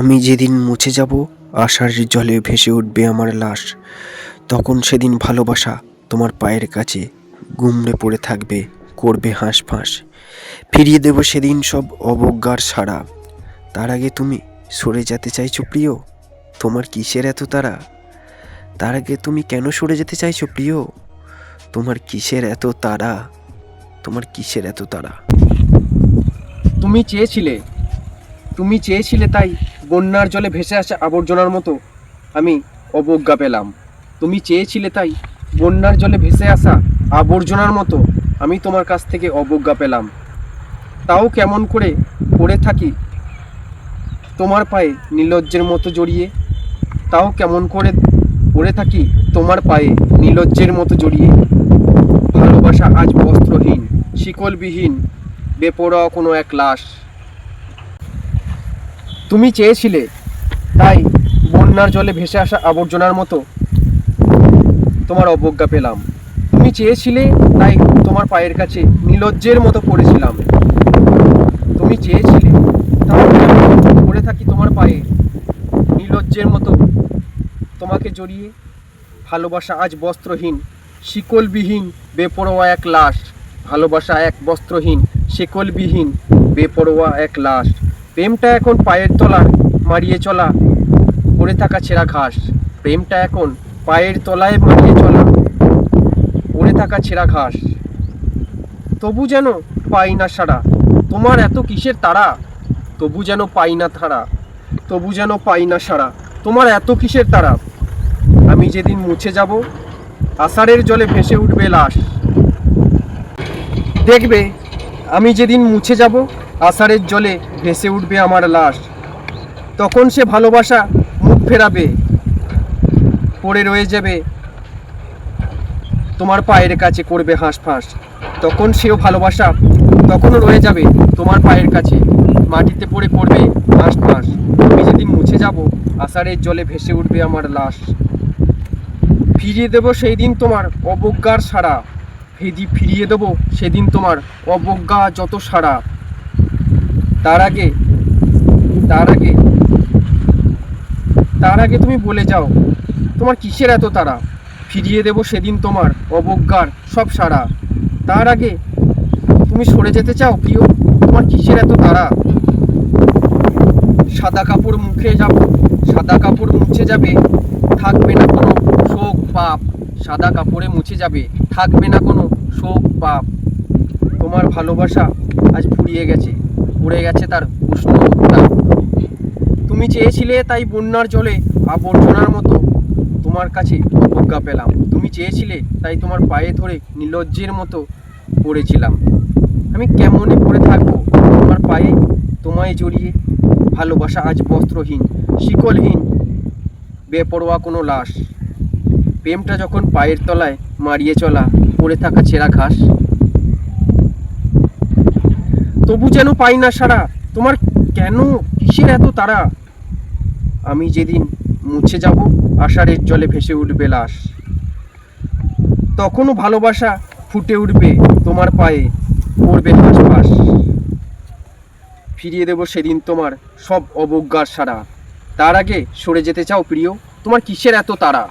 আমি যেদিন মুছে যাব আশার জলে ভেসে উঠবে আমার লাশ। তখন সেদিন ভালোবাসা তোমার পায়ের কাছে গুমড়ে পড়ে থাকবে, করবে হাঁস ফাঁস। ফিরিয়ে দেব সেদিন সব অবজ্ঞার সারা তার আগে তুমি সরে যেতে চাইছো প্রিয়, তোমার কিসের এত তারা তার আগে তুমি কেন সরে যেতে চাইছো প্রিয়, তোমার কিসের এত তারা তোমার কিসের এত তারা তুমি চেয়েছিলে তুমি চেয়েছিলে তাই বন্যার জলে ভেসে আসা আবর্জনার মতো আমি অবজ্ঞা পেলাম। তুমি চেয়েছিলে তাই বন্যার জলে ভেসে আসা আবর্জনার মতো আমি তোমার কাছ থেকে অবজ্ঞা পেলাম। তাও কেমন করে পড়ে থাকি তোমার পায়ে নির্লজ্জের মতো জড়িয়ে? তাও কেমন করে পড়ে থাকি তোমার পায়ে নির্লজ্জের মতো জড়িয়ে? ভালোবাসা আজ বস্ত্রহীন, শিকলবিহীন, বেপরোয়া কোনো এক লাশ। তুমি চেয়েছিলে, তাই বন্যার জলে ভেসে আসা আবর্জনার মতো তোমার অবজ্ঞা পেলাম। তুমি চেয়েছিলে, তাই তোমার পায়ের কাছে নিলজ্জের মতো পড়েছিলাম। তুমি চেয়েছিলে পড়ে থাকি তোমার পায়ে। নিলজ্জের মতো তোমাকে জড়িয়ে ভালোবাসা আজ বস্ত্রহীন, শিকলবিহীন, বেপরোয়া এক লাশ। ভালোবাসা এক বস্ত্রহীন, শিকলবিহীন, বেপরোয়া এক লাশ। প্রেমটা এখন পায়ের তলায় মারিয়ে চলা, পড়ে থাকা ছেঁড়া ঘাস। প্রেমটা এখন পায়ের তলায় মারিয়ে চলা, পড়ে থাকা ছেঁড়া ঘাস। তবু যেন পাই না সারা তোমার এত কিসের তারা তবু যেন পাই না তারা তবু যেন পাই না সারা তোমার এত কিসের তারা আমি যেদিন মুছে যাব, আষাঢ়ের জলে ভেসে উঠবে লাশ। দেখবে, আমি যেদিন মুছে যাব আষাঢ়ের জলে ভেসে উঠবে আমার লাশ। তখন সে ভালোবাসা মুখ ফেরাবে, পড়ে রয়ে যাবে, তোমার পায়ের কাছে করবে হাঁস ফাঁস তখন সেও ভালোবাসা তখনও রয়ে যাবে, তোমার পায়ের কাছে। মাটিতে পড়ে করবে হাঁস ফাঁস আমি যেদিন মুছে যাব, আষাঢ়ের জলে ভেসে উঠবে আমার লাশ। ফিরিয়ে দেব সেই দিন তোমার অবজ্ঞার সারা ফেদি ফিরিয়ে দেব সেদিন তোমার অবজ্ঞা যত সারা তার আগে তার আগে তার আগে তুমি বলে যাও, তোমার কিসের এত তারা ফিরিয়ে দেব সেদিন তোমার অবজ্ঞার সব সারা তার আগে, তুমি সরে যেতে চাও, প্রিয়? তোমার কিসের এত তারা সাদা কাপড় মুখে যাব, সাদা কাপড় মুছে যাবে। থাকবে না কোনো শোক পাপ। সাদা কাপড়ে মুছে যাবে, থাকবে না কোনো শোক পাপ। তোমার ভালোবাসা আজ ফুরিয়ে গেছে। পড়ে গেছে তার উষ্ণ তুমি চেয়েছিলে তাই বন্যার জলে আবর্জনার মতো তোমার কাছে অবজ্ঞা পেলাম। তুমি চেয়েছিলে তাই তোমার পায়ে ধরে নির্লজ্জের মতো পড়েছিলাম। আমি কেমনে পড়ে থাকব? তোমার পায়ে তোমায় জড়িয়ে ভালোবাসা আজ বস্ত্রহীন, শিকলহীন, বেপরোয়া কোনো লাশ। প্রেমটা যখন পায়ের তলায় মারিয়ে চলা, পড়ে থাকা ছেঁড়া ঘাস। তবু যেন পাই না সারা। তোমার কেন কিসের এত তারা? আমি যেদিন মুছে যাব, আষাঢ়ের জলে ভেসে উঠবে লাশ। তখনও ভালোবাসা ফুটে উঠবে তোমার পায়ে, পড়বে হাঁস ফাঁস ফিরিয়ে দেব সেদিন তোমার সব অবজ্ঞার সারা। তার আগে সরে যেতে চাও প্রিয়? তোমার কিসের এত তারা?